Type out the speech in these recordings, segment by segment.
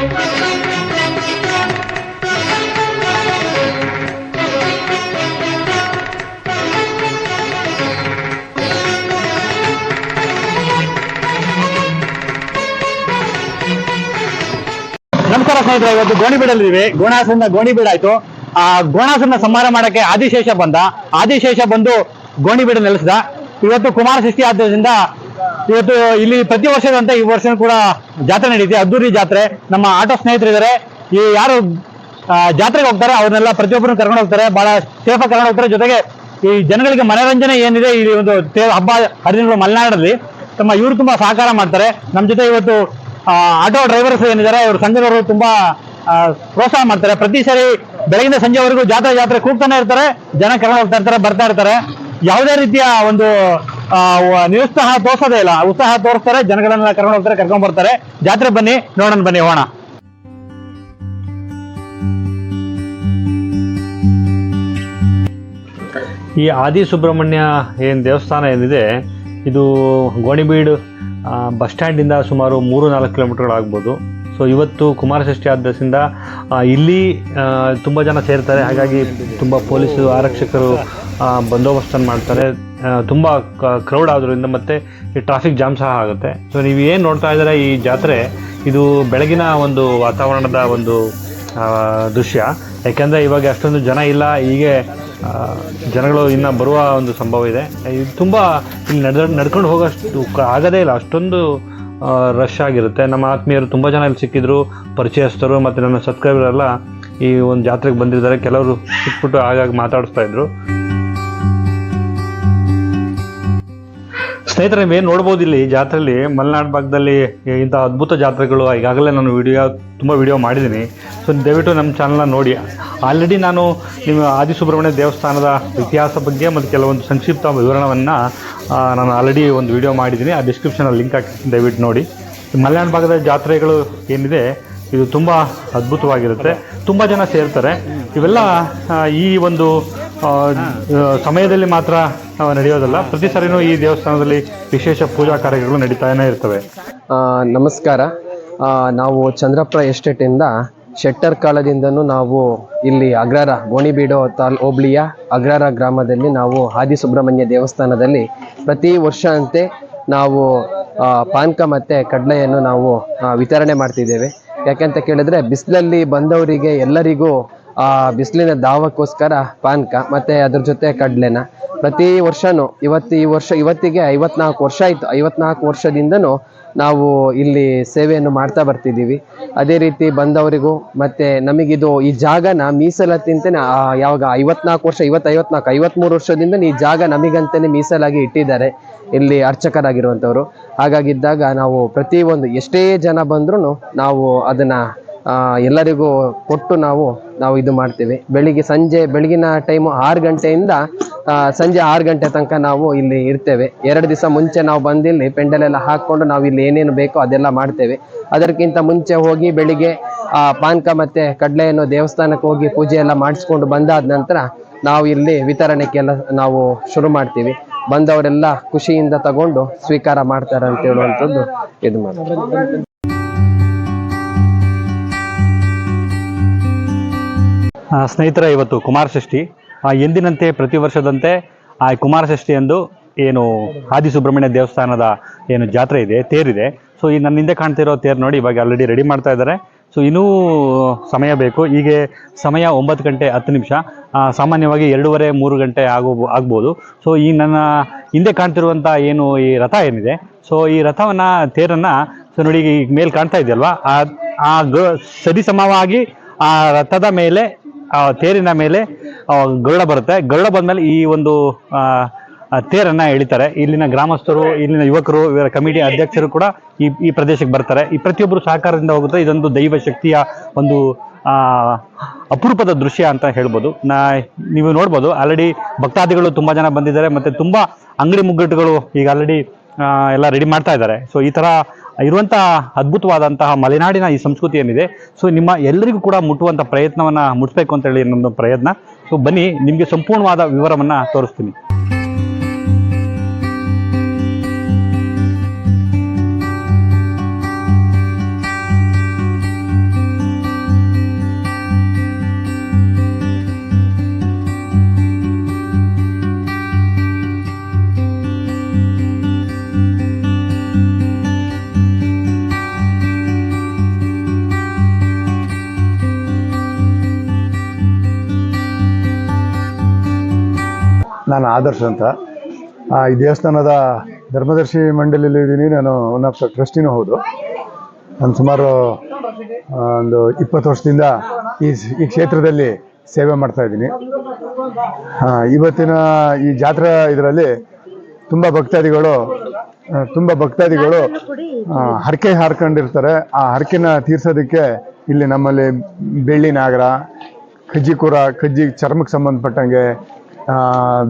ನಮಸ್ಕಾರ ಸ್ನೇಹಿತರೆ, ಇವತ್ತು ಗೋಣಿಬೀಡಲ್ಲಿದ್ದೀವಿ. ಗೋಣಾಸನ ಗೋಣಿಬೀಡ ಆಯ್ತು. ಆ ಗೋಣಾಸನ ಸಂಹಾರ ಮಾಡಕ್ಕೆ ಆದಿಶೇಷ ಬಂದ. ಆದಿಶೇಷ ಬಂದು ಗೋಣಿಬೀಡ ನೆಲೆಸಿದ. ಇವತ್ತು ಕುಮಾರ ಷಷ್ಠಿ ಆದ್ದರಿಂದ ಇವತ್ತು ಇಲ್ಲಿ ಪ್ರತಿ ವರ್ಷದಂತೆ ಈ ವರ್ಷ ಕೂಡ ಜಾತ್ರೆ ನಡೀತಿ ಅದ್ದೂರಿ ಜಾತ್ರೆ. ನಮ್ಮ ಆಟೋ ಸ್ನೇಹಿತರಿದ್ದಾರೆ. ಈ ಯಾರು ಜಾತ್ರೆಗೆ ಹೋಗ್ತಾರೆ, ಅವ್ರನ್ನೆಲ್ಲ ಪ್ರತಿಯೊಬ್ಬರು ಕರ್ಕೊಂಡು ಹೋಗ್ತಾರೆ. ಬಹಳ ಸೇಫ್ ಕರ್ಕೊಂಡು ಹೋಗ್ತಾರೆ. ಜೊತೆಗೆ ಈ ಜನಗಳಿಗೆ ಮನೋರಂಜನೆ ಏನಿದೆ ಈ ಒಂದು ಹಬ್ಬ, ಹರಿದಿನಗಳು ಮಲೆನಾಡಲ್ಲಿ. ತಮ್ಮ ಇವರು ತುಂಬಾ ಸಹಕಾರ ಮಾಡ್ತಾರೆ. ನಮ್ಮ ಜೊತೆ ಇವತ್ತು ಆಟೋ ಡ್ರೈವರ್ಸ್ ಏನಿದ್ದಾರೆ, ಅವರು ಸಂಘದವರು ತುಂಬಾ ಪ್ರೋತ್ಸಾಹ ಮಾಡ್ತಾರೆ. ಪ್ರತಿ ಸರಿ ಬೆಳಗಿನ ಸಂಜೆವರೆಗೂ ಜಾತ್ರೆ ಜಾತ್ರೆ ಕೂಗ್ತಾನೆ ಇರ್ತಾರೆ. ಜನ ಕರ್ಕೊಂಡು ಹೋಗ್ತಾ ಇರ್ತಾರೆ, ಬರ್ತಾ ಇರ್ತಾರೆ. ಯಾವುದೇ ರೀತಿಯ ಒಂದು ನಿರುತ್ಸಾಹ ತೋರ್ಸೋದೇ ಇಲ್ಲ. ಉತ್ಸಾಹ ತೋರಿಸ್ತಾರೆ ಜನಗಳನ್ನ ಕರ್ಕೊಂಡು ಹೋಗ್ತಾರೆ, ಕರ್ಕೊಂಡ್ ಬರ್ತಾರೆ. ಜಾತ್ರೆ ಬನ್ನಿ, ನೋಡೋಣ ಬನ್ನಿ ಹೋಣ ಈ ಆದಿ ಸುಬ್ರಹ್ಮಣ್ಯ ಏನು ದೇವಸ್ಥಾನ ಏನಿದೆ, ಇದು ಗೋಣಿಬೀಡು ಬಸ್ ಸ್ಟ್ಯಾಂಡಿಂದ ಸುಮಾರು ಮೂರು ನಾಲ್ಕು ಕಿಲೋಮೀಟರ್ಗಳಾಗ್ಬೋದು ಸೊ ಇವತ್ತು ಕುಮಾರಷ್ಟಿ ಆದ್ದರಿಂದ ಇಲ್ಲಿ ತುಂಬ ಜನ ಸೇರ್ತಾರೆ. ಹಾಗಾಗಿ ತುಂಬ ಪೊಲೀಸರು, ಆರಕ್ಷಕರು ಬಂದೋಬಸ್ತನ್ನು ಮಾಡ್ತಾರೆ. ತುಂಬ ಕ್ರೌಡ್ ಆದ್ರಿಂದ ಮತ್ತು ಈ ಟ್ರಾಫಿಕ್ ಜಾಮ್ ಸಹ ಆಗುತ್ತೆ. ಸೊ ನೀವು ಏನು ನೋಡ್ತಾ ಇದ್ದಾರೆ ಈ ಜಾತ್ರೆ? ಇದು ಬೆಳಗಿನ ಒಂದು ವಾತಾವರಣದ ಒಂದು ದೃಶ್ಯ. ಯಾಕೆಂದರೆ ಇವಾಗ ಅಷ್ಟೊಂದು ಜನ ಇಲ್ಲ. ಹೀಗೆ ಜನಗಳು ಇನ್ನು ಬರುವ ಒಂದು ಸಂಭವ ಇದೆ. ಇದು ತುಂಬ ಇಲ್ಲಿ ನಡೆದ, ನಡ್ಕೊಂಡು ಹೋಗೋಷ್ಟು ಆಗದೇ ಇಲ್ಲ. ಅಷ್ಟೊಂದು ರಶ್ ಆಗಿರುತ್ತೆ. ನಮ್ಮ ಆತ್ಮೀಯರು ತುಂಬ ಜನ ಇಲ್ಲಿ ಸಿಕ್ಕಿದ್ರು. ಪರಿಚಯಸ್ಥರು ಮತ್ತು ನನ್ನ ಸಬ್ಸ್ಕ್ರೈಬರ್ ಎಲ್ಲ ಈ ಒಂದು ಜಾತ್ರೆಗೆ ಬಂದಿದ್ದಾರೆ. ಕೆಲವರು ಸಿಕ್ಬಿಟ್ಟು ಆಗಾಗ ಮಾತಾಡಿಸ್ತಾ ಇದ್ರು. ಸ್ನೇಹಿತರೆ ಏನು ನೋಡ್ಬೋದು ಇಲ್ಲಿ ಜಾತ್ರೆಯಲ್ಲಿ ಮಲೆನಾಡು ಭಾಗದಲ್ಲಿ ಇಂಥ ಅದ್ಭುತ ಜಾತ್ರೆಗಳು. ಈಗಾಗಲೇ ನಾನು ವಿಡಿಯೋ, ತುಂಬ ವಿಡಿಯೋ ಮಾಡಿದ್ದೀನಿ. ಸೊ ದಯವಿಟ್ಟು ನಮ್ಮ ಚಾನಲ್ನ ನೋಡಿ. ಆಲ್ರೆಡಿ ನಾನು ನಿಮ್ಮ ಆದಿಸುಬ್ರಹ್ಮಣ್ಯ ದೇವಸ್ಥಾನದ ಇತಿಹಾಸ ಬಗ್ಗೆ ಮತ್ತು ಕೆಲವೊಂದು ಸಂಕ್ಷಿಪ್ತ ವಿವರಣವನ್ನು ನಾನು ಆಲ್ರೆಡಿ ಒಂದು ವಿಡಿಯೋ ಮಾಡಿದ್ದೀನಿ. ಆ ಡಿಸ್ಕ್ರಿಪ್ಷನಲ್ಲಿ ಲಿಂಕ್ ಹಾಕಿ ದಯವಿಟ್ಟು ನೋಡಿ. ಮಲೆನಾಡು ಭಾಗದ ಜಾತ್ರೆಗಳು ಏನಿದೆ, ಇದು ತುಂಬ ಅದ್ಭುತವಾಗಿರುತ್ತೆ. ತುಂಬ ಜನ ಸೇರ್ತಾರೆ. ಇವೆಲ್ಲ ಈ ಒಂದು ಸಮಯದಲ್ಲಿ ಮಾತ್ರ ನಡೆಯೋದಲ್ಲ. ಪ್ರತಿ ಸರಿನೂ ಈ ದೇವಸ್ಥಾನದಲ್ಲಿ ವಿಶೇಷ ಪೂಜಾ ಕಾರ್ಯಗಳು ನಡೀತಾನೆ ಇರ್ತವೆ. ನಮಸ್ಕಾರ. ನಾವು ಚಂದ್ರಪ್ಪ ಎಸ್ಟೇಟಿಂದ ಶೆಟ್ಟರ್ ಕಾಲದಿಂದನೂ ನಾವು ಇಲ್ಲಿ ಅಗ್ರಾರ ಗೋಣಿಬೀಡು ತಾಲ್, ಹೋಬ್ಳಿಯ ಅಗ್ರಾರ ಗ್ರಾಮದಲ್ಲಿ ನಾವು ಆದಿ ಸುಬ್ರಹ್ಮಣ್ಯ ದೇವಸ್ಥಾನದಲ್ಲಿ ಪ್ರತಿ ವರ್ಷ ಅಂತೆ ನಾವು ಪಾನಕ ಮತ್ತು ಕಡಲೆಯನ್ನು ನಾವು ವಿತರಣೆ ಮಾಡ್ತಿದ್ದೇವೆ. ಯಾಕೆಂತ ಕೇಳಿದ್ರೆ, ಬಿಸಿಲಲ್ಲಿ ಬಂದವರಿಗೆ ಎಲ್ಲರಿಗೂ ಆ ಬಿಸಿಲಿನ ದಾವಕ್ಕೋಸ್ಕರ ಪಾನಕ ಮತ್ತು ಅದ್ರ ಜೊತೆ ಕಡಲೆನ. ಪ್ರತಿ ವರ್ಷನೂ ಇವತ್ತು ಈ ವರ್ಷ, ಇವತ್ತಿಗೆ ಐವತ್ನಾಲ್ಕು ವರ್ಷ ಆಯಿತು. ಐವತ್ನಾಲ್ಕು ವರ್ಷದಿಂದನೂ ನಾವು ಇಲ್ಲಿ ಸೇವೆಯನ್ನು ಮಾಡ್ತಾ ಬರ್ತಿದ್ದೀವಿ. ಅದೇ ರೀತಿ ಬಂದವರಿಗೂ ಮತ್ತು ನಮಗಿದು ಈ ಜಾಗನ ಮೀಸಲಾತಿಂತನೇ ಯಾವಾಗ ಐವತ್ನಾಲ್ಕು ವರ್ಷ, ಇವತ್ತು ಐವತ್ನಾಲ್ಕು, ಐವತ್ಮೂರು ವರ್ಷದಿಂದ ಈ ಜಾಗ ನಮಗಂತಲೇ ಮೀಸಲಾಗಿ ಇಟ್ಟಿದ್ದಾರೆ. ಇಲ್ಲಿ ಅರ್ಚಕರಾಗಿರುವಂಥವ್ರು. ಹಾಗಾಗಿದ್ದಾಗ ನಾವು ಪ್ರತಿಯೊಂದು ಎಷ್ಟೇ ಜನ ಬಂದ್ರೂ ನಾವು ಅದನ್ನು ಎಲ್ಲರಿಗೂ ಕೊಟ್ಟು ನಾವು ನಾವು ಇದು ಮಾಡ್ತೀವಿ. ಬೆಳಿಗ್ಗೆ ಸಂಜೆ, ಬೆಳಗಿನ ಟೈಮು ಆರು ಗಂಟೆಯಿಂದ ಸಂಜೆ ಆರು ಗಂಟೆ ತನಕ ನಾವು ಇಲ್ಲಿ ಇರ್ತೇವೆ. ಎರಡು ದಿವಸ ಮುಂಚೆ ನಾವು ಬಂದಿಲ್ಲಿ, ಪೆಂಡಲೆಲ್ಲ ಹಾಕ್ಕೊಂಡು ನಾವು ಇಲ್ಲಿ ಏನೇನು ಬೇಕೋ ಅದೆಲ್ಲ ಮಾಡ್ತೇವೆ. ಅದಕ್ಕಿಂತ ಮುಂಚೆ ಹೋಗಿ ಬೆಳಿಗ್ಗೆ ಪಾನಕ ಮತ್ತು ಕಡಲೆಯನ್ನು ದೇವಸ್ಥಾನಕ್ಕೆ ಹೋಗಿ ಪೂಜೆ ಎಲ್ಲ ಮಾಡಿಸ್ಕೊಂಡು ಬಂದಾದ ನಂತರ ನಾವು ಇಲ್ಲಿ ವಿತರಣೆಗೆಲ್ಲ ನಾವು ಶುರು ಮಾಡ್ತೀವಿ. ಬಂದವರೆಲ್ಲ ಖುಷಿಯಿಂದ ತಗೊಂಡು ಸ್ವೀಕಾರ ಮಾಡ್ತಾರೆ ಅಂತ ಹೇಳುವಂಥದ್ದು ಇದು ಮಾಡ್ತಾರೆ ಸ್ನೇಹಿತರೆ ಇವತ್ತು ಕುಮಾರ ಷಷ್ಠಿ ಆ, ಎಂದಿನಂತೆ ಪ್ರತಿ ವರ್ಷದಂತೆ ಆ ಕುಮಾರ ಷಷ್ಠಿ ಎಂದು ಏನು ಆದಿಸುಬ್ರಹ್ಮಣ್ಯ ದೇವಸ್ಥಾನದ ಏನು ಜಾತ್ರೆ ಇದೆ ತೇರಿದೆ. ಸೊ ಈ ನನ್ನ ಹಿಂದೆ ಕಾಣ್ತಿರೋ ತೇರು ನೋಡಿ ಇವಾಗ ಆಲ್ರೆಡಿ ರೆಡಿ ಮಾಡ್ತಾ ಇದ್ದಾರೆ. ಸೊ ಇನ್ನೂ ಸಮಯ ಬೇಕು. ಹೀಗೆ ಸಮಯ ಒಂಬತ್ತು ಗಂಟೆ ಹತ್ತು ನಿಮಿಷ. ಸಾಮಾನ್ಯವಾಗಿ ಎರಡೂವರೆ ಮೂರು ಗಂಟೆ ಆಗೋ ಆಗ್ಬೋದು. ಸೊ ಈ ನನ್ನ ಹಿಂದೆ ಕಾಣ್ತಿರುವಂಥ ಏನು ಈ ರಥ ಏನಿದೆ? ಸೊ ಈ ರಥವನ್ನು ತೇರನ್ನು ಸೊ ನೋಡಿ ಈಗ ಮೇಲೆ ಕಾಣ್ತಾ ಇದೆಯಲ್ವಾ? ಆ ಸರಿ ಸಮವಾಗಿ ಆ ರಥದ ಮೇಲೆ ಆ ತೇರಿನ ಮೇಲೆ ಗರುಡ ಬರುತ್ತೆ. ಗರುಡ ಬಂದ್ಮೇಲೆ ಈ ಒಂದು ತೇರನ್ನು ಎಳಿತಾರೆ. ಇಲ್ಲಿನ ಗ್ರಾಮಸ್ಥರು, ಇಲ್ಲಿನ ಯುವಕರು, ಇವರ ಕಮಿಟಿ ಅಧ್ಯಕ್ಷರು ಕೂಡ ಈ ಈ ಪ್ರದೇಶಕ್ಕೆ ಬರ್ತಾರೆ. ಈ ಪ್ರತಿಯೊಬ್ಬರು ಸಹಕಾರದಿಂದ ಹೋಗುತ್ತೆ. ಇದೊಂದು ದೈವ ಶಕ್ತಿಯ ಒಂದು ಅಪರೂಪದ ದೃಶ್ಯ ಅಂತ ಹೇಳ್ಬೋದು. ನಾ, ನೀವು ನೋಡ್ಬೋದು ಆಲ್ರೆಡಿ ಭಕ್ತಾದಿಗಳು ತುಂಬ ಜನ ಬಂದಿದ್ದಾರೆ. ಮತ್ತೆ ತುಂಬ ಅಂಗಡಿ ಮುಗ್ಗಟ್ಟುಗಳು ಈಗ ಆಲ್ರೆಡಿ ಎಲ್ಲ ರೆಡಿ ಮಾಡ್ತಾ ಇದ್ದಾರೆ. ಸೊ ಈ ತರ ಇರುವಂಥ ಅದ್ಭುತವಾದಂತಹ ಮಲೆನಾಡಿನ ಈ ಸಂಸ್ಕೃತಿ ಏನಿದೆ ಸೊ ನಿಮ್ಮ ಎಲ್ಲರಿಗೂ ಕೂಡ ಮುಟ್ಟುವಂಥ ಪ್ರಯತ್ನವನ್ನ ಮುಟ್ಬೇಕು ಅಂತ ಹೇಳಿ ನನ್ನ ಪ್ರಯತ್ನ. ಸೊ ಬನ್ನಿ, ನಿಮಗೆ ಸಂಪೂರ್ಣವಾದ ವಿವರವನ್ನ ತೋರಿಸ್ತೀನಿ. ಆದರ್ಶ ಅಂತ. ಆ, ಈ ದೇವಸ್ಥಾನದ ಧರ್ಮದರ್ಶಿ ಮಂಡಳಿಯಲ್ಲಿ ಇದ್ದೀನಿ ನಾನು ಒನ್ ಆಫ್ ದ ಟ್ರಸ್ಟಿನೂ ಹೌದು. ನಾನು ಸುಮಾರು ಒಂದು ಇಪ್ಪತ್ತು ವರ್ಷದಿಂದ ಈ ಈ ಕ್ಷೇತ್ರದಲ್ಲಿ ಸೇವೆ ಮಾಡ್ತಾ ಇದ್ದೀನಿ. ಇವತ್ತಿನ ಈ ಜಾತ್ರೆ ಇದರಲ್ಲಿ ತುಂಬ ಭಕ್ತಾದಿಗಳು ತುಂಬ ಭಕ್ತಾದಿಗಳು ಹರಕೆ ಹಾರ್ಕೊಂಡಿರ್ತಾರೆ. ಆ ಹರಕೆನ ತೀರ್ಸೋದಕ್ಕೆ ಇಲ್ಲಿ ನಮ್ಮಲ್ಲಿ ಬೆಳ್ಳಿ ನಾಗರ ಕಜ್ಜಿ ಕೂರ ಕಜ್ಜಿ ಚರ್ಮಕ್ಕೆ ಸಂಬಂಧಪಟ್ಟಂಗೆ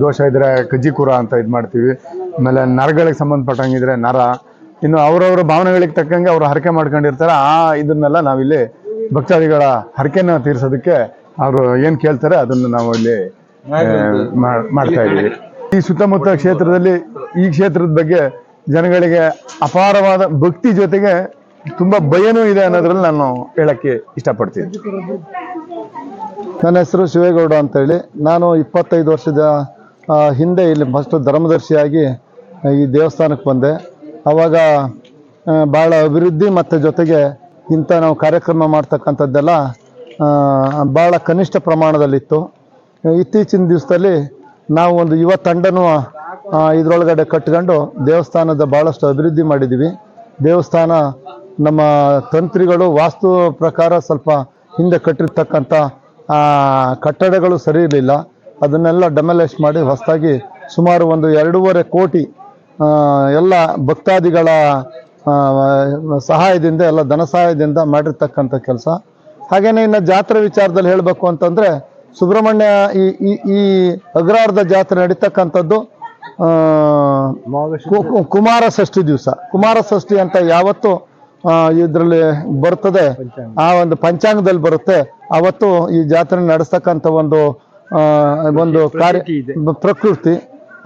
ದೋಷ ಇದ್ರೆ ಕಜ್ಜಿ ಕೂರ ಅಂತ ಇದು ಮಾಡ್ತೀವಿ. ಆಮೇಲೆ ನರಗಳಿಗೆ ಸಂಬಂಧಪಟ್ಟಂಗಿದ್ರೆ ನರ. ಇನ್ನು ಅವ್ರವ್ರ ಭಾವನೆಗಳಿಗೆ ತಕ್ಕಂಗೆ ಅವ್ರು ಹರಕೆ ಮಾಡ್ಕೊಂಡಿರ್ತಾರೆ. ಆ ಇದನ್ನೆಲ್ಲ ನಾವಿಲ್ಲಿ ಭಕ್ತಾದಿಗಳ ಹರಕೆನ ತೀರ್ಸೋದಕ್ಕೆ ಅವರು ಏನು ಕೇಳ್ತಾರೆ ಅದನ್ನು ನಾವು ಇಲ್ಲಿ ಮಾಡ್ತಾ ಇದ್ದೀವಿ ಈ ಸುತ್ತಮುತ್ತ ಕ್ಷೇತ್ರದಲ್ಲಿ, ಈ ಕ್ಷೇತ್ರದ ಬಗ್ಗೆ ಜನಗಳಿಗೆ ಅಪಾರವಾದ ಭಕ್ತಿ ಜೊತೆಗೆ ತುಂಬಾ ಭಯನೂ ಇದೆ ಅನ್ನೋದ್ರಲ್ಲಿ ನಾನು ಹೇಳಕ್ಕೆ ಇಷ್ಟಪಡ್ತೀನಿ. ನನ್ನ ಹೆಸರು ಶಿವೇಗೌಡ ಅಂತೇಳಿ. ನಾನು ಇಪ್ಪತ್ತೈದು ವರ್ಷದ ಹಿಂದೆ ಇಲ್ಲಿ ಫಸ್ಟ್ ಧರ್ಮದರ್ಶಿಯಾಗಿ ಈ ದೇವಸ್ಥಾನಕ್ಕೆ ಬಂದೆ. ಆವಾಗ ಭಾಳ ಅಭಿವೃದ್ಧಿ ಮತ್ತು ಜೊತೆಗೆ ಇಂಥ ನಾವು ಕಾರ್ಯಕ್ರಮ ಮಾಡ್ತಕ್ಕಂಥದ್ದೆಲ್ಲ ಭಾಳ ಕನಿಷ್ಠ ಪ್ರಮಾಣದಲ್ಲಿತ್ತು. ಇತ್ತೀಚಿನ ದಿವಸದಲ್ಲಿ ನಾವು ಒಂದು ಯುವ ತಂಡನೂ ಇದರೊಳಗಡೆ ಕಟ್ಕೊಂಡು ದೇವಸ್ಥಾನದ ಭಾಳಷ್ಟು ಅಭಿವೃದ್ಧಿ ಮಾಡಿದ್ದೀವಿ. ದೇವಸ್ಥಾನ ನಮ್ಮ ತಂತ್ರಿಗಳು ವಾಸ್ತು ಪ್ರಕಾರ ಸ್ವಲ್ಪ ಹಿಂದೆ ಕಟ್ಟಿರ್ತಕ್ಕಂಥ ಕಟ್ಟಡಗಳು ಸರಿ ಇರಲಿಲ್ಲ. ಅದನ್ನೆಲ್ಲ ಡೆಮಲೇಶ್ ಮಾಡಿ ಹೊಸದಾಗಿ ಸುಮಾರು ಒಂದು ಎರಡೂವರೆ ಕೋಟಿ ಎಲ್ಲ ಭಕ್ತಾದಿಗಳ ಸಹಾಯದಿಂದ ಎಲ್ಲ ಧನ ಸಹಾಯದಿಂದ ಮಾಡಿರ್ತಕ್ಕಂಥ ಕೆಲಸ. ಹಾಗೆಯೇ ಇನ್ನು ಜಾತ್ರೆ ವಿಚಾರದಲ್ಲಿ ಹೇಳಬೇಕು ಅಂತಂದರೆ ಸುಬ್ರಹ್ಮಣ್ಯ ಈ ಈ ಅಗ್ರಹಾರದ ಜಾತ್ರೆ ನಡೀತಕ್ಕಂಥದ್ದು ಆ, ಕುಮಾರ ಷಷ್ಠಿ ದಿವಸ. ಕುಮಾರ ಷಷ್ಠಿ ಅಂತ ಯಾವತ್ತು ಇದರಲ್ಲಿ ಬರ್ತದೆ. ಆ ಒಂದು ಪಂಚಾಂಗದಲ್ಲಿ ಬರುತ್ತೆ. ಅವತ್ತು ಈ ಜಾತ್ರೆ ನಡೆಸ್ತಕ್ಕಂಥ ಒಂದು ಒಂದು ಕಾರ್ಯ ಪ್ರಕೃತಿ.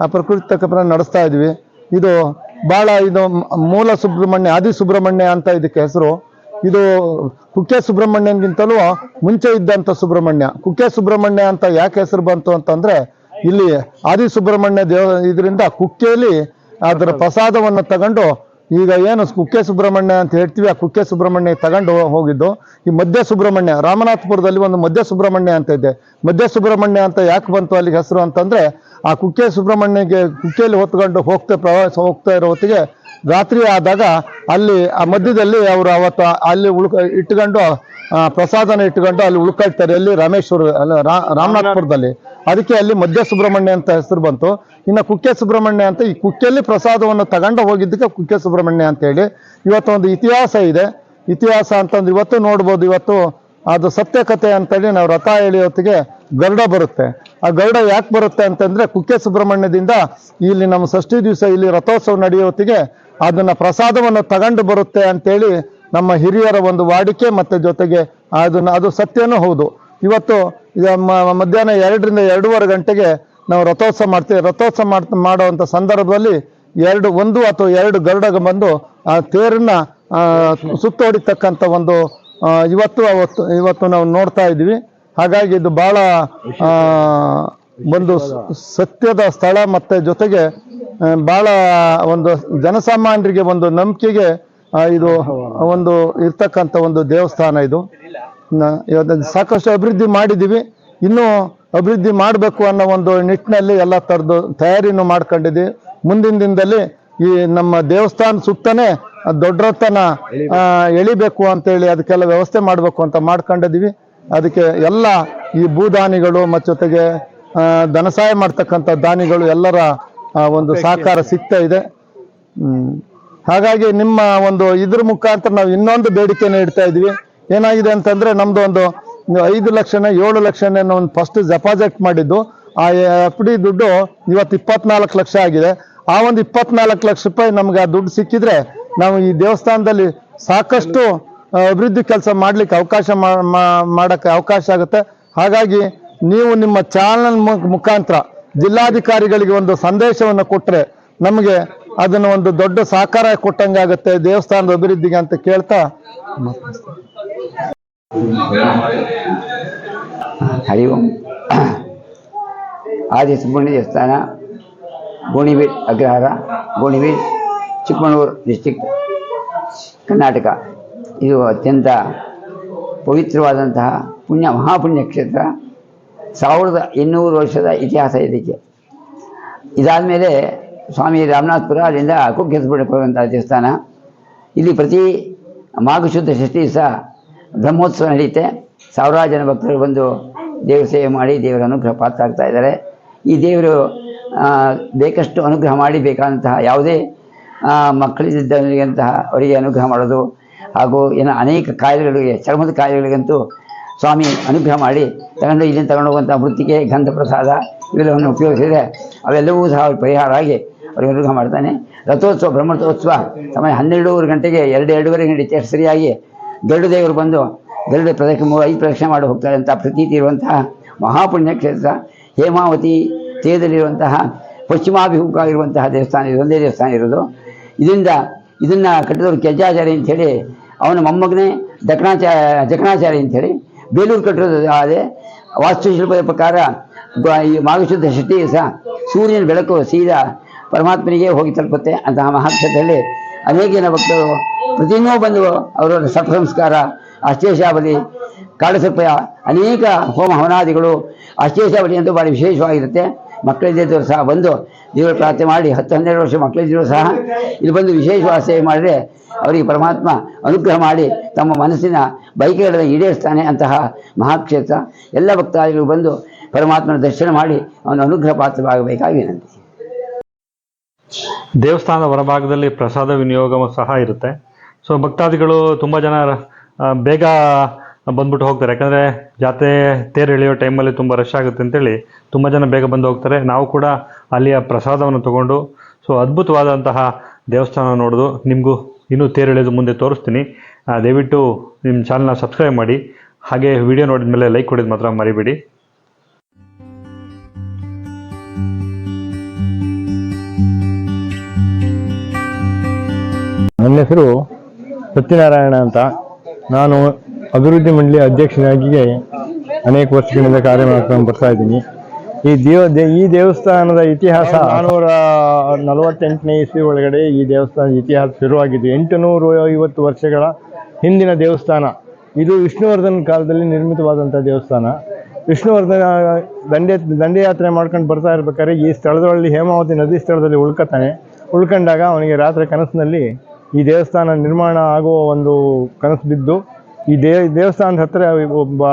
ಆ ಪ್ರಕೃತಿ ತಕ್ಕ ನಡೆಸ್ತಾ ಇದ್ವಿ. ಇದು ಬಹಳ ಇದು ಮೂಲ ಸುಬ್ರಹ್ಮಣ್ಯ ಆದಿ ಸುಬ್ರಹ್ಮಣ್ಯ ಅಂತ ಇದಕ್ಕೆ ಹೆಸರು. ಇದು ಕುಕ್ಕೆ ಸುಬ್ರಹ್ಮಣ್ಯನ್ಗಿಂತಲೂ ಮುಂಚೆ ಇದ್ದಂಥ ಸುಬ್ರಹ್ಮಣ್ಯ. ಕುಕ್ಕೆ ಸುಬ್ರಹ್ಮಣ್ಯ ಅಂತ ಯಾಕೆ ಹೆಸರು ಬಂತು ಅಂತಂದ್ರೆ ಇಲ್ಲಿ ಆದಿ ಸುಬ್ರಹ್ಮಣ್ಯ ದೇವ ಇದರಿಂದ ಕುಕ್ಕೆಯಲ್ಲಿ ಅದರ ಪ್ರಸಾದವನ್ನು ತಗೊಂಡು ಈಗ ಏನು ಕುಕ್ಕೆ ಸುಬ್ರಹ್ಮಣ್ಯ ಅಂತ ಹೇಳ್ತೀವಿ, ಆ ಕುಕ್ಕೆ ಸುಬ್ರಹ್ಮಣ್ಯ ತಗೊಂಡು ಹೋಗಿದ್ದು. ಈ ಮಧ್ಯ ಸುಬ್ರಹ್ಮಣ್ಯ, ರಾಮನಾಥಪುರದಲ್ಲಿ ಒಂದು ಮಧ್ಯ ಸುಬ್ರಹ್ಮಣ್ಯ ಅಂತ ಇದೆ. ಮಧ್ಯ ಸುಬ್ರಹ್ಮಣ್ಯ ಅಂತ ಯಾಕೆ ಬಂತು ಅಲ್ಲಿಗೆ ಹೆಸರು ಅಂತಂದ್ರೆ, ಆ ಕುಕ್ಕೆ ಸುಬ್ರಹ್ಮಣ್ಯಗೆ ಕುಕ್ಕೆಯಲ್ಲಿ ಹೊತ್ಕೊಂಡು ಹೋಗ್ತಾ ಪ್ರವಾಸ ಹೋಗ್ತಾ ಇರೋ ಹೊತ್ತಿಗೆ ರಾತ್ರಿ ಆದಾಗ ಅಲ್ಲಿ ಆ ಮಧ್ಯದಲ್ಲಿ ಅವರು ಅವತ್ತು ಅಲ್ಲಿ ಉಳ್ಕ ಇಟ್ಕೊಂಡು ಪ್ರಸಾದನ ಇಟ್ಕೊಂಡು ಅಲ್ಲಿ ಉಳ್ಕೊಳ್ತಾರೆ. ಅಲ್ಲಿ ರಾಮೇಶ್ವರ, ಅಲ್ಲಿ ರಾಮನಾಥಪುರದಲ್ಲಿ. ಅದಕ್ಕೆ ಅಲ್ಲಿ ಮಧ್ಯ ಸುಬ್ರಹ್ಮಣ್ಯ ಅಂತ ಹೆಸರು ಬಂತು. ಇನ್ನು ಕುಕ್ಕೆ ಸುಬ್ರಹ್ಮಣ್ಯ ಅಂತ, ಈ ಕುಕ್ಕೆಯಲ್ಲಿ ಪ್ರಸಾದವನ್ನು ತಗೊಂಡು ಹೋಗಿದ್ದಕ್ಕೆ ಕುಕ್ಕೆ ಸುಬ್ರಹ್ಮಣ್ಯ ಅಂತ ಹೇಳಿ. ಇವತ್ತು ಒಂದು ಇತಿಹಾಸ ಇದೆ. ಇತಿಹಾಸ ಅಂತಂದ್ರೆ ಇವತ್ತು ನೋಡ್ಬೋದು, ಇವತ್ತು ಅದು ಸತ್ಯಕಥೆ ಅಂತೇಳಿ ನಾವು ರಥ ಹೇಳಿಯೊತ್ತಿಗೆ ಗರುಡ ಬರುತ್ತೆ. ಆ ಗರುಡ ಯಾಕೆ ಬರುತ್ತೆ ಅಂತಂದ್ರೆ ಕುಕ್ಕೆ ಸುಬ್ರಹ್ಮಣ್ಯದಿಂದ ಇಲ್ಲಿ ನಮ್ಮ ಷಷ್ಠಿ ದಿವಸ ಇಲ್ಲಿ ರಥೋತ್ಸವ ನಡೆಯೋತ್ತಿಗೆ ಅದನ್ನ ಪ್ರಸಾದವನ್ನು ತಗೊಂಡು ಬರುತ್ತೆ ಅಂತೇಳಿ ನಮ್ಮ ಹಿರಿಯರ ಒಂದು ವಾಡಿಕೆ ಮತ್ತೆ ಜೊತೆಗೆ ಅದನ್ನು ಅದು ಸತ್ಯನೂ ಹೌದು. ಇವತ್ತು ಮಧ್ಯಾಹ್ನ ಎರಡರಿಂದ ಎರಡೂವರೆ ಗಂಟೆಗೆ ನಾವು ರಥೋತ್ಸವ ಮಾಡ್ತೀವಿ. ರಥೋತ್ಸವ ಮಾಡ್ ಮಾಡುವಂಥ ಸಂದರ್ಭದಲ್ಲಿ ಎರಡು, ಒಂದು ಅಥವಾ ಎರಡು ಗರುಡಗ ಬಂದು ಆ ತೇರನ್ನ ಸುತ್ತೋಡಿತಕ್ಕಂಥ ಒಂದು ಇವತ್ತು, ಅವತ್ತು, ಇವತ್ತು ನಾವು ನೋಡ್ತಾ ಇದ್ವಿ ಹಾಗಾಗಿ ಇದು ಬಹಳ ಒಂದು ಸತ್ಯದ ಸ್ಥಳ ಮತ್ತೆ ಜೊತೆಗೆ ಭಾಳ ಒಂದು ಜನಸಾಮಾನ್ಯರಿಗೆ ಒಂದು ನಂಬಿಕೆಗೆ ಇದು ಒಂದು ಇರ್ತಕ್ಕಂಥ ಒಂದು ದೇವಸ್ಥಾನ ಇದು. ಸಾಕಷ್ಟು ಅಭಿವೃದ್ಧಿ ಮಾಡಿದ್ದೀವಿ. ಇನ್ನೂ ಅಭಿವೃದ್ಧಿ ಮಾಡಬೇಕು ಅನ್ನೋ ಒಂದು ನಿಟ್ಟಿನಲ್ಲಿ ಎಲ್ಲ ಥರದ್ದು ತಯಾರಿನೂ ಮಾಡ್ಕೊಂಡಿದ್ದೀವಿ ಮುಂದಿನ ದಿನದಲ್ಲಿ ಈ ನಮ್ಮ ದೇವಸ್ಥಾನ ಸುತ್ತನೇ ದೊಡ್ಡರತನ ಆ, ಎಳಿಬೇಕು ಅಂತೇಳಿ ಅದಕ್ಕೆಲ್ಲ ವ್ಯವಸ್ಥೆ ಮಾಡಬೇಕು ಅಂತ ಮಾಡ್ಕೊಂಡಿದ್ದೀವಿ. ಅದಕ್ಕೆ ಎಲ್ಲ ಈ ಭೂದಾನಿಗಳು ಮತ್ತು ಜೊತೆಗೆ ಧನಸಹಾಯ ಧನ ಸಹಾಯ ಮಾಡ್ತಕ್ಕಂಥ ದಾನಿಗಳು ಎಲ್ಲರ ಒಂದು ಸಹಕಾರ ಸಿಗ್ತಾ ಇದೆ. ಹಾಗಾಗಿ ನಿಮ್ಮ ಒಂದು ಇದ್ರ ಮುಖಾಂತರ ನಾವು ಇನ್ನೊಂದು ಬೇಡಿಕೆನ ಇಡ್ತಾ ಇದೀವಿ ಏನಾಗಿದೆ ಅಂತಂದ್ರೆ ನಮ್ದು ಒಂದು ಐದು ಲಕ್ಷನ ಏಳು ಲಕ್ಷನ ಒಂದು ಫಸ್ಟ್ ಡೆಪಾಸಿಟ್ ಮಾಡಿದ್ದು. ಆ ಎಫ್ ಡಿ ದುಡ್ಡು ಇವತ್ತು ಇಪ್ಪತ್ನಾಲ್ಕು ಲಕ್ಷ ಆಗಿದೆ. ಆ ಒಂದು ಇಪ್ಪತ್ನಾಲ್ಕು ಲಕ್ಷ ರೂಪಾಯಿ ನಮ್ಗೆ ಆ ದುಡ್ಡು ಸಿಕ್ಕಿದ್ರೆ ನಾವು ಈ ದೇವಸ್ಥಾನದಲ್ಲಿ ಸಾಕಷ್ಟು ಅಭಿವೃದ್ಧಿ ಕೆಲಸ ಮಾಡ್ಲಿಕ್ಕೆ ಅವಕಾಶ ಮಾಡಕ್ಕೆ ಅವಕಾಶ ಆಗುತ್ತೆ. ಹಾಗಾಗಿ ನೀವು ನಿಮ್ಮ ಚಾನಲ್ ಮುಖಾಂತರ ಜಿಲ್ಲಾಧಿಕಾರಿಗಳಿಗೆ ಒಂದು ಸಂದೇಶವನ್ನು ಕೊಟ್ಟರೆ ನಮಗೆ ಅದನ್ನು ಒಂದು ದೊಡ್ಡ ಸಹಕಾರ ಕೊಟ್ಟಂಗಾಗುತ್ತೆ ದೇವಸ್ಥಾನದ ಅಭಿವೃದ್ಧಿಗೆ ಅಂತ ಕೇಳ್ತಾ ಹರಿ ಓಂ ಆದಿ ಸುಬ್ರಹ್ಮಣ್ಯ ದೇವಸ್ಥಾನ, ಗೋಣಿಬೀಡ್ ಅಗ್ರಹಾರ, ಗೋಣಿಬೀಡ್ ಚಿಕ್ಕಮಗಳೂರು ಡಿಸ್ಟಿಕ್ ಕರ್ನಾಟಕ. ಇದು ಅತ್ಯಂತ ಪವಿತ್ರವಾದಂತಹ ಪುಣ್ಯ, ಮಹಾಪುಣ್ಯ ಕ್ಷೇತ್ರ. ಸಾವಿರದ ಇನ್ನೂರು ವರ್ಷದ ಇತಿಹಾಸ ಇದಕ್ಕೆ. ಇದಾದಮೇಲೆ ಸ್ವಾಮಿ ರಾಮನಾಥ್ಪುರ ಅಲ್ಲಿಂದ ಕುಕ್ಕೆಸ್ಬಿಡಕ್ಕೆ ಹೋಗುವಂಥ ದೇವಸ್ಥಾನ. ಇಲ್ಲಿ ಪ್ರತಿ ಮಾಘಶುದ್ಧ ಷಷ್ಠಿ ಸಹ ಬ್ರಹ್ಮೋತ್ಸವ ನಡೆಯುತ್ತೆ. ಸಾವಿರಾರು ಜನ ಭಕ್ತರು ಬಂದು ದೇವ್ರ ಸೇವೆ ಮಾಡಿ ದೇವರ ಅನುಗ್ರಹ ಪಾತ್ರ ಆಗ್ತಾ ಇದ್ದಾರೆ. ಈ ದೇವರು ಬೇಕಷ್ಟು ಅನುಗ್ರಹ ಮಾಡಿ ಬೇಕಾದಂತಹ ಯಾವುದೇ ಮಕ್ಕಳಿದ್ದಂತಹ ಅವರಿಗೆ ಅನುಗ್ರಹ ಮಾಡೋದು ಹಾಗೂ ಏನೋ ಅನೇಕ ಕಾಯಿಲೆಗಳಿಗೆ, ಚರ್ಮದ ಕಾಯಿಲೆಗಳಿಗಂತೂ ಸ್ವಾಮಿ ಅನುಗ್ರಹ ಮಾಡಿ ತಗೊಂಡು ಇಲ್ಲಿಂದ ತಗೊಂಡು ಹೋಗುವಂಥ ಮೃತ್ತಿಗೆ ಗಂಧ ಪ್ರಸಾದ ಇವೆಲ್ಲವನ್ನು ಉಪಯೋಗಿಸಿದರೆ ಅವೆಲ್ಲವೂ ಸಹ ಪರಿಹಾರ ಆಗಿ ಅನುಗ್ರಹ ಮಾಡ್ತಾನೆ. ರಥೋತ್ಸವ ಬ್ರಹ್ಮರಥೋತ್ಸವ ಸಮಯ ಹನ್ನೆರಡೂವರೆ ಗಂಟೆಗೆ ಎರಡು ಎರಡೂವರೆ ಗಂಟೆ ಸರಿಯಾಗಿ ಗರುಡ ದೇವರು ಬಂದು ಗರುಡ ಪ್ರದಕ್ಷಿಣೆ ಮೂರು ಐದು ಪ್ರದಕ್ಷಿಣೆ ಮಾಡಿ ಹೋಗ್ತಾರೆ ಅಂತ ಪ್ರತೀತಿ ಇರುವಂತಹ ಮಹಾಪುಣ್ಯ ಕ್ಷೇತ್ರ. ಹೇಮಾವತಿ ತೀರದಲ್ಲಿರುವಂತಹ ಪಶ್ಚಿಮಾಭಿಮುಖ ಇರುವಂತಹ ದೇವಸ್ಥಾನ ಇದು, ಒಂದೇ ದೇವಸ್ಥಾನ ಇರೋದು. ಇದರಿಂದ ಇದನ್ನು ಕಟ್ಟಿದವರು ಅಂತ ಹೇಳಿ, ಅವನ ಮೊಮ್ಮಗನೇ ದಕ್ಷಿಣಾಚಾರ್ಯ ಅಂತ ಹೇಳಿ, ಬೇಲೂರು ಕಟ್ಟಿರೋದು ಅದೇ. ವಾಸ್ತುಶಿಲ್ಪದ ಪ್ರಕಾರ ಈ ಮಾಘಶುದ್ಧ ಷಷ್ಠಿ ಸಹ ಸೂರ್ಯನ ಬೆಳಕು ಸೀದಾ ಪರಮಾತ್ಮನಿಗೆ ಹೋಗಿ ತಲುಪುತ್ತೆ ಅಂತಹ ಮಹಾಕ್ಷೇತ್ರದಲ್ಲಿ ಅನೇಕ ಜನ ಭಕ್ತರು ಪ್ರತಿನೂ ಬಂದು ಅವರ ಸಪ್ತ ಸಂಸ್ಕಾರ ಅಷ್ಟೇಶಾವಲಿ ಕಾಳಸರ್ಪಯ ಅನೇಕ ಹೋಮ ಹವನಾದಿಗಳು ಅಷ್ಟೇಶಾವಲಿ ಅಂತೂ ಭಾಳ ವಿಶೇಷವಾಗಿರುತ್ತೆ. ಮಕ್ಕಳಿದ್ದರು ಸಹ ಬಂದು ದೇವರ ಪ್ರಾರ್ಥನೆ ಮಾಡಿ, ಹತ್ತು ಹನ್ನೆರಡು ವರ್ಷ ಮಕ್ಕಳಿದ್ದರೂ ಸಹ ಇಲ್ಲಿ ಬಂದು ವಿಶೇಷವಾದ ಸೇವೆ ಮಾಡಿದರೆ ಅವರಿಗೆ ಪರಮಾತ್ಮ ಅನುಗ್ರಹ ಮಾಡಿ ತಮ್ಮ ಮನಸ್ಸಿನ ಬೈಕೆಗಳನ್ನು ಈಡೇರಿಸ್ತಾನೆ ಅಂತಹ ಮಹಾಕ್ಷೇತ್ರ. ಎಲ್ಲ ಭಕ್ತಾದಿಗಳು ಬಂದು ಪರಮಾತ್ಮನ ದರ್ಶನ ಮಾಡಿ ಅವನ ಅನುಗ್ರಹ ಪಾತ್ರವಾಗಬೇಕಾಗಿ ವಿನಂತಿ. ದೇವಸ್ಥಾನದ ಹೊರಭಾಗದಲ್ಲಿ ಪ್ರಸಾದ ವಿನಿಯೋಗ ಸಹ ಇರುತ್ತೆ. ಸೊ ಭಕ್ತಾದಿಗಳು ತುಂಬ ಜನ ಬೇಗ ಬಂದ್ಬಿಟ್ಟು ಹೋಗ್ತಾರೆ. ಯಾಕಂದರೆ ಜಾತ್ರೆ ತೇರು ಎಳೆಯೋ ಟೈಮಲ್ಲಿ ತುಂಬ ರಶ್ ಆಗುತ್ತೆ ಅಂತೇಳಿ ತುಂಬ ಜನ ಬೇಗ ಬಂದು ಹೋಗ್ತಾರೆ. ನಾವು ಕೂಡ ಅಲ್ಲಿಯ ಪ್ರಸಾದವನ್ನು ತಗೊಂಡು ಸೊ ಅದ್ಭುತವಾದಂತಹ ದೇವಸ್ಥಾನ ನೋಡೋದು. ನಿಮಗೂ ಇನ್ನೂ ತೇರು ಎಳೆಯೋದು ಮುಂದೆ ತೋರಿಸ್ತೀನಿ. ದಯವಿಟ್ಟು ನಿಮ್ಮ ಚಾನಲ್ನ ಸಬ್ಸ್ಕ್ರೈಬ್ ಮಾಡಿ. ಹಾಗೆ ವಿಡಿಯೋ ನೋಡಿದ ಮೇಲೆ ಲೈಕ್ ಕೊಡೋದು ಮಾತ್ರ ಮರಿಬೇಡಿ. ನನ್ನ ಹೆಸರು ಸತ್ಯನಾರಾಯಣ ಅಂತ. ನಾನು ಅಭಿವೃದ್ಧಿ ಮಂಡಳಿ ಅಧ್ಯಕ್ಷನಾಗಿ ಅನೇಕ ವರ್ಷಗಳಿಂದ ಕಾರ್ಯ ಮಾಡ್ಕೊಂಡು ಬರ್ತಾ ಇದ್ದೀನಿ. ಈ ದೇವ ಈ ದೇವಸ್ಥಾನದ ಇತಿಹಾಸ ನಾನ್ನೂರ ನಲವತ್ತೆಂಟನೇ ಇಸ್ವಿ ಒಳಗಡೆ ಈ ದೇವಸ್ಥಾನದ ಇತಿಹಾಸ ಶುರುವಾಗಿದ್ದು ಎಂಟುನೂರು ಐವತ್ತು ವರ್ಷಗಳ ಹಿಂದಿನ ದೇವಸ್ಥಾನ. ಇದು ವಿಷ್ಣುವರ್ಧನ್ ಕಾಲದಲ್ಲಿ ನಿರ್ಮಿತವಾದಂಥ ದೇವಸ್ಥಾನ. ವಿಷ್ಣುವರ್ಧನ ದಂಡೆ, ದಂಡೆಯಾತ್ರೆ ಮಾಡ್ಕೊಂಡು ಬರ್ತಾ ಇರ್ಬೇಕಾದ್ರೆ ಈ ಸ್ಥಳದಲ್ಲಿ ಹೇಮಾವತಿ ನದಿ ಸ್ಥಳದಲ್ಲಿ ಉಳ್ಕೊತಾನೆ ಉಳ್ಕೊಂಡಾಗ ಅವನಿಗೆ ರಾತ್ರಿ ಕನಸಿನಲ್ಲಿ ಈ ದೇವಸ್ಥಾನ ನಿರ್ಮಾಣ ಆಗುವ ಒಂದು ಕನಸು ಬಿದ್ದು ಈ ದೇ ದೇವಸ್ಥಾನದ ಹತ್ರ ಒಬ್ಬ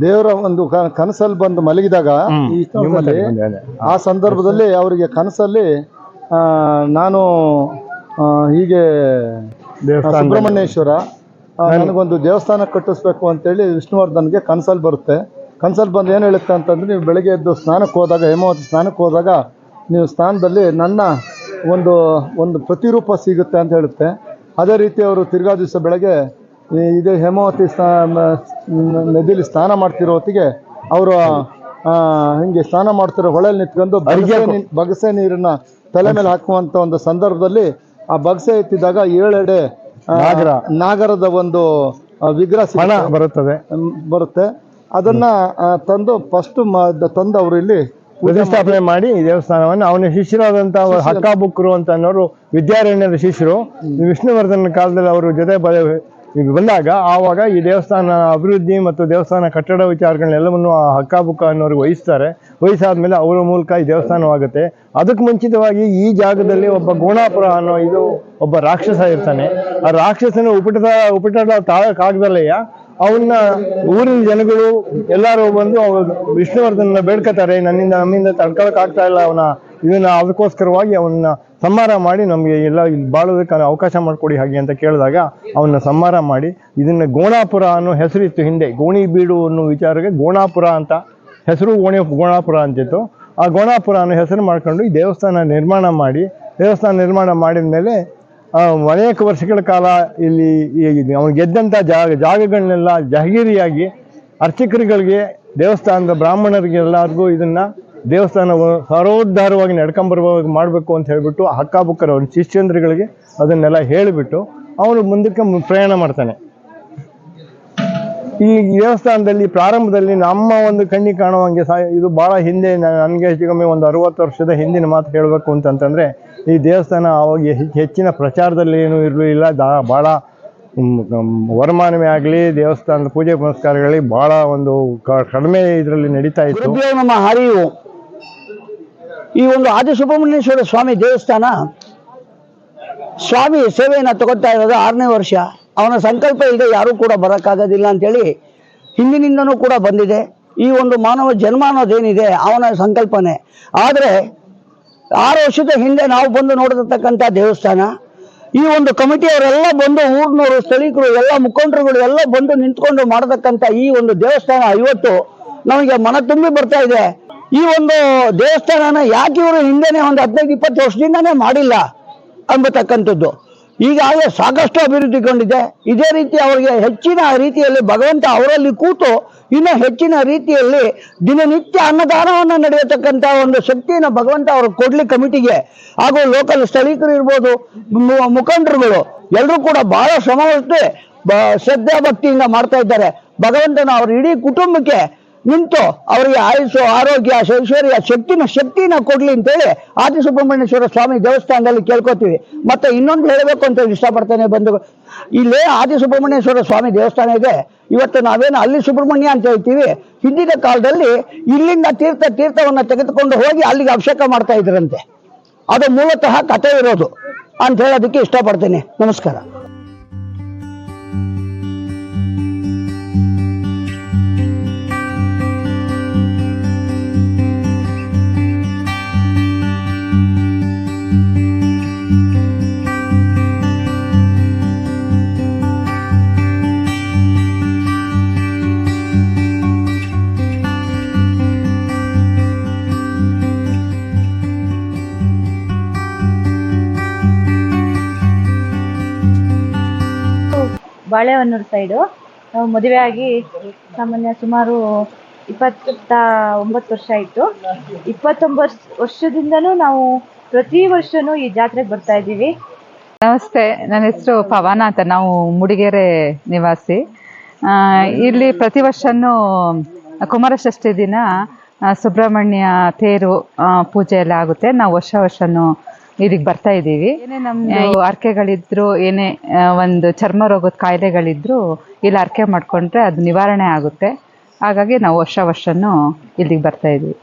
ದೇವರ ಒಂದು ಕನಸಲ್ಲಿ ಬಂದು ಮಲಗಿದಾಗ ಈ ಸ್ಥಳದಲ್ಲಿ ಆ ಸಂದರ್ಭದಲ್ಲಿ ಅವರಿಗೆ ಕನಸಲ್ಲಿ ಆ, ನಾನು ಹೀಗೆ ಸುಬ್ರಹ್ಮಣ್ಯೇಶ್ವರ ನನಗೊಂದು ದೇವಸ್ಥಾನ ಕಟ್ಟಿಸ್ಬೇಕು ಅಂತೇಳಿ ವಿಷ್ಣುವರ್ಧನ್ಗೆ ಕನಸಲ್ಲಿ ಬರುತ್ತೆ. ಕನಸಲ್ಲಿ ಬಂದು ಏನು ಹೇಳುತ್ತೆ ಅಂತಂದ್ರೆ ನೀವು ಬೆಳಗ್ಗೆ ಎದ್ದು ಸ್ನಾನಕ್ಕೆ ಹೋದಾಗ ಹೇಮಾವತಿ ಸ್ನಾನಕ್ಕೆ ಹೋದಾಗ ನೀವು ಸ್ಥಾನದಲ್ಲಿ ನನ್ನ ಒಂದು ಒಂದು ಪ್ರತಿರೂಪ ಸಿಗುತ್ತೆ ಅಂತ ಹೇಳುತ್ತೆ ಅದೇ ರೀತಿ ಅವರು ತಿರ್ಗಾ ದಿವಸ ಬೆಳಗ್ಗೆ ಇದೇ ಹೇಮಾವತಿ ಸ್ನಾ ನ- ನದಿಲಿ ಸ್ನಾನ ಮಾಡ್ತಿರೋ ಹೊತ್ತಿಗೆ ಅವರು ಹಿಂಗೆ ಸ್ನಾನ ಮಾಡ್ತಿರೋ ಹೊಳೆಯಲ್ಲಿ ನಿಂತ್ಕೊಂಡು ಬಗಸೆ ನೀ- ಬಗಸೆ ನೀರನ್ನ ತಲೆ ಮೇಲೆ ಹಾಕುವಂತ ಒಂದು ಸಂದರ್ಭದಲ್ಲಿ ಆ ಬಗಸೆ ಎತ್ತಿದಾಗ ಏಳೆಡೆ. ನಾಗರದ ಒಂದು ವಿಗ್ರಹ. ಬರುತ್ತದೆ ಬರುತ್ತೆ ಅದನ್ನ ತಂದು ಫಸ್ಟ್ ತಂದು ಅವರು ಇಲ್ಲಿ ಪ್ರತಿಷ್ಠಾಪನೆ ಮಾಡಿ. ಈ ದೇವಸ್ಥಾನವನ್ನು. ಅವನ ಶಿಷ್ಯರಾದಂತಹ ಹಕ್ಕ ಬುಕ್ರು ಅಂತ ಅನ್ನೋರು ವಿದ್ಯಾರಣ್ಯದ ಶಿಷ್ಯರು. ವಿಷ್ಣುವರ್ಧನ ಕಾಲದಲ್ಲಿ ಅವರು ಜೊತೆ ಬ ಬಂದಾಗ ಆವಾಗ ಈ ದೇವಸ್ಥಾನ ಅಭಿವೃದ್ಧಿ ಮತ್ತು ದೇವಸ್ಥಾನ ಕಟ್ಟಡ ವಿಚಾರಗಳನ್ನೆಲ್ಲವನ್ನು ಆ ಹಕ್ಕಾಬುಕ್ಕ ಅನ್ನೋರಿಗೆ ವಹಿಸ್ತಾರೆ. ವಹಿಸಾದ್ಮೇಲೆ ಅವರ ಮೂಲಕ ಈ ದೇವಸ್ಥಾನವಾಗುತ್ತೆ. ಅದಕ್ಕೆ ಮುಂಚಿತವಾಗಿ ಈ ಜಾಗದಲ್ಲಿ ಒಬ್ಬ ಗೋಣಾಪುರ ಅನ್ನೋ ಇದು ಒಬ್ಬ ರಾಕ್ಷಸ ಇರ್ತಾನೆ. ಆ ರಾಕ್ಷಸನ ಉಪಟದ ಉಪಟದ ತಾಳಕ್ಕಾಗ್ದಲ್ಲಯ್ಯ ಅವನ್ನ ಊರಿನ ಜನಗಳು ಎಲ್ಲರೂ ಬಂದು ಅವ್ರು ವಿಷ್ಣುವರ್ಧನ ಬೇಡ್ಕೋತಾರೆ, ನನ್ನಿಂದ ನಮ್ಮಿಂದ ತಡ್ಕೊಳಕ್ ಆಗ್ತಾ ಇಲ್ಲ ಅವನ, ಇದನ್ನ ಅದಕ್ಕೋಸ್ಕರವಾಗಿ ಅವನ್ನ ಸಂಹಾರ ಮಾಡಿ ನಮಗೆ ಎಲ್ಲ ಇಲ್ಲಿ ಬಾಳೋದಕ್ಕೆ ಅವಕಾಶ ಮಾಡಿಕೊಡಿ ಹಾಗೆ ಅಂತ ಕೇಳಿದಾಗ ಅವನ್ನ ಸಂಹಾರ ಮಾಡಿ, ಇದನ್ನ ಗೋಣಾಪುರ ಅನ್ನೋ ಹೆಸರಿತ್ತು ಹಿಂದೆ, ಗೋಣಿ ಬೀಡು ಅನ್ನೋ ವಿಚಾರಕ್ಕೆ ಗೋಣಾಪುರ ಅಂತ, ಹೆಸರು ಗೋಣಿ, ಗೋಣಾಪುರ ಅಂತಿತ್ತು. ಆ ಗೋಣಾಪುರ ಅನ್ನೋ ಹೆಸರು ಮಾಡ್ಕೊಂಡು ಈ ದೇವಸ್ಥಾನ ನಿರ್ಮಾಣ ಮಾಡಿ, ದೇವಸ್ಥಾನ ನಿರ್ಮಾಣ ಮಾಡಿದ ಮೇಲೆ ಅನೇಕ ವರ್ಷಗಳ ಕಾಲ ಇಲ್ಲಿ ಅವನು ಗೆದ್ದಂಥ ಜಾಗ, ಜಾಗಗಳನ್ನೆಲ್ಲ ಜಹಗೀರಿಯಾಗಿ ಅರ್ಚಕರುಗಳಿಗೆ, ದೇವಸ್ಥಾನದ ಬ್ರಾಹ್ಮಣರಿಗೆ ಎಲ್ಲರಿಗೂ ಇದನ್ನ ದೇವಸ್ಥಾನ ಸರೋದ್ಧಾರವಾಗಿ ನಡ್ಕೊಂಬರುವಾಗ ಮಾಡಬೇಕು ಅಂತ ಹೇಳಿಬಿಟ್ಟು ಹಕ್ಕಾಬುಕ್ಕರ್ ಅವ್ರ ಶಿಷ್ಯಂದ್ರಗಳಿಗೆ ಅದನ್ನೆಲ್ಲ ಹೇಳಿಬಿಟ್ಟು ಅವನು ಮುಂದಕ್ಕೆ ಪ್ರಯಾಣ ಮಾಡ್ತಾನೆ. ಈ ದೇವಸ್ಥಾನದಲ್ಲಿ ಪ್ರಾರಂಭದಲ್ಲಿ ನಮ್ಮ ಒಂದು ಕಣ್ಣಿಗೆ ಕಾಣುವಂಗೆ ಸಹ ಇದು ಭಾಳ ಹಿಂದೆ ನನಗೆ ಹೆಚ್ಚು ಒಂದು ಅರುವತ್ತು ವರ್ಷದ ಹಿಂದಿನ ಮಾತು ಹೇಳಬೇಕು ಅಂತಂತಂದರೆ ಈ ದೇವಸ್ಥಾನ ಅವಾಗ ಹೆಚ್ಚು- ಹೆಚ್ಚಿನ ಪ್ರಚಾರದಲ್ಲಿ ಏನೂ ಇರಲಿಲ್ಲ. ದಾ ಭಾಳ ವರಮಾನವೇ ಆಗಲಿ, ದೇವಸ್ಥಾನದ ಪೂಜೆ ಪುನಸ್ಕಾರಗಳಲ್ಲಿ ಭಾಳ ಒಂದು ಕಡಿಮೆ ಇದರಲ್ಲಿ ನಡೀತಾ ಇತ್ತು. ನಮ್ಮ ಹರಿವು ಹರಿ ಈ ಒಂದು ಆದಿಸುಬ್ರಹ್ಮಣ್ಯೇಶ್ವರ ಸ್ವಾಮಿ ದೇವಸ್ಥಾನ, ಸ್ವಾಮಿ ಸೇವೆಯನ್ನು ತಗೋತಾ ಇರೋದು ಆರನೇ ವರ್ಷ. ಅವನ ಸಂಕಲ್ಪ ಇಲ್ಲದೆ ಯಾರೂ ಕೂಡ ಬರೋಕ್ಕಾಗೋದಿಲ್ಲ ಅಂತೇಳಿ ಹಿಂದಿನಿಂದನೂ ಕೂಡ ಬಂದಿದೆ. ಈ ಒಂದು ಮಾನವ ಜನ್ಮ ಅನ್ನೋದೇನಿದೆ ಅವನ ಸಂಕಲ್ಪನೆ. ಆದರೆ ಆರು ವರ್ಷದ ಹಿಂದೆ ನಾವು ಬಂದು ನೋಡಿರ್ತಕ್ಕಂಥ ದೇವಸ್ಥಾನ. ಈ ಒಂದು ಕಮಿಟಿಯವರೆಲ್ಲ ಬಂದು ಊರಿನವರು ಸ್ಥಳೀಯರು, ಎಲ್ಲ ಮುಖಂಡರುಗಳು ಎಲ್ಲ ಬಂದು ನಿಂತ್ಕೊಂಡು ಮಾಡತಕ್ಕಂಥ ಈ ಒಂದು ದೇವಸ್ಥಾನ ಇವತ್ತು ನಮಗೆ ಮನ ತುಂಬಿ ಬರ್ತಾ ಇದೆ. ಈ ಒಂದು ದೇವಸ್ಥಾನನ ಯಾಕೆ ಇವರು ಹಿಂದೆನೆ ಒಂದು ಹದಿನೈದು, ಇಪ್ಪತ್ತು ವರ್ಷದಿಂದನೇ ಮಾಡಿಲ್ಲ ಅಂಬತಕ್ಕಂಥದ್ದು. ಈಗಾಗಲೇ ಸಾಕಷ್ಟು ಅಭಿವೃದ್ಧಿ ಕಂಡಿದೆ. ಇದೇ ರೀತಿ ಅವರಿಗೆ ಹೆಚ್ಚಿನ ರೀತಿಯಲ್ಲಿ ಭಗವಂತ ಅವರಲ್ಲಿ ಕೂತು ಇನ್ನೂ ಹೆಚ್ಚಿನ ರೀತಿಯಲ್ಲಿ ದಿನನಿತ್ಯ ಅನ್ನದಾನವನ್ನು ನಡೆಯತಕ್ಕಂಥ ಒಂದು ಶಕ್ತಿಯನ್ನು ಭಗವಂತ ಅವರು ಕೊಡ್ಲಿ ಕಮಿಟಿಗೆ. ಹಾಗೂ ಲೋಕಲ್ ಸ್ಥಳೀಕರು ಇರ್ಬೋದು ಮುಖಂಡರುಗಳು ಎಲ್ಲರೂ ಕೂಡ ಬಹಳ ಶ್ರಮವಷ್ಟೇ ಶ್ರದ್ಧಾ ಭಕ್ತಿಯಿಂದ ಮಾಡ್ತಾ ಇದ್ದಾರೆ. ಭಗವಂತನ ಅವ್ರ ಇಡೀ ಕುಟುಂಬಕ್ಕೆ ನಿಂತು ಅವರಿಗೆ ಆಯುಸ್ಸು, ಆರೋಗ್ಯ, ಐಶ್ವರ್ಯ, ಶಕ್ತಿನ ಶಕ್ತಿನ ಕೊಡ್ಲಿ ಅಂತೇಳಿ ಆದಿ ಸುಬ್ರಹ್ಮಣ್ಯೇಶ್ವರ ಸ್ವಾಮಿ ದೇವಸ್ಥಾನದಲ್ಲಿ ಕೇಳ್ಕೊತೀವಿ. ಮತ್ತೆ ಇನ್ನೊಂದು ಹೇಳಬೇಕು ಅಂತ ಇಷ್ಟಪಡ್ತೇನೆ ಬಂದು ಇಲ್ಲೇ ಆದಿ ಸುಬ್ರಹ್ಮಣ್ಯೇಶ್ವರ ಸ್ವಾಮಿ ದೇವಸ್ಥಾನ ಇದೆ. ಇವತ್ತು ನಾವೇನು ಅಲ್ಲಿ ಸುಬ್ರಹ್ಮಣ್ಯ ಅಂತ ಹೇಳ್ತೀವಿ. ಹಿಂದಿನ ಕಾಲದಲ್ಲಿ ಇಲ್ಲಿಂದ ತೀರ್ಥ, ತೀರ್ಥವನ್ನು ತೆಗೆದುಕೊಂಡು ಹೋಗಿ ಅಲ್ಲಿಗೆ ಅಭಿಷೇಕ ಮಾಡ್ತಾ ಇದ್ರಂತೆ. ಅದು ಮೂಲತಃ ಕಥೆ ಇರೋದು ಅಂತ ಹೇಳೋದಕ್ಕೆ ಇಷ್ಟಪಡ್ತೇನೆ. ನಮಸ್ಕಾರ. ಬಾಳೆಹೊನ್ನೂರು ಸೈಡು ನಾವು ಮದುವೆಯಾಗಿ ಸಾಮಾನ್ಯ ಸುಮಾರು ಇಪ್ಪತ್ತ ಒಂಬತ್ತು ವರ್ಷ ಆಯಿತು. ಇಪ್ಪತ್ತೊಂಬತ್ತು ವರ್ಷದಿಂದನೂ ನಾವು ಪ್ರತಿ ವರ್ಷನೂ ಈ ಜಾತ್ರೆಗೆ ಬರ್ತಾ ಇದ್ದೀವಿ. ನಮಸ್ತೆ, ನನ್ನ ಹೆಸರು ಪವನ ಅಂತ. ನಾವು ಮೂಡಿಗೆರೆ ನಿವಾಸಿ. ಇಲ್ಲಿ ಪ್ರತಿ ವರ್ಷನೂ ಕುಮಾರಷಷ್ಠಿ ದಿನ ಸುಬ್ರಹ್ಮಣ್ಯ ತೇರು ಪೂಜೆ ಎಲ್ಲ ಆಗುತ್ತೆ. ನಾವು ವರ್ಷ ವರ್ಷನೂ ಇಲ್ಲಿಗೆ ಬರ್ತಾ ಇದ್ದೀವಿ. ನಮ್ದು ಅರ್ಕೆಗಳಿದ್ರು ಏನೇ ಒಂದು ಚರ್ಮ ರೋಗದ ಕಾಯಿಲೆಗಳಿದ್ರು ಇಲ್ಲಿ ಅರ್ಕೆ ಮಾಡ್ಕೊಂಡ್ರೆ ಅದು ನಿವಾರಣೆ ಆಗುತ್ತೆ. ಹಾಗಾಗಿ ನಾವು ವರ್ಷ ವರ್ಷನೂ ಇಲ್ಲಿಗೆ ಬರ್ತಾ ಇದ್ದೀವಿ.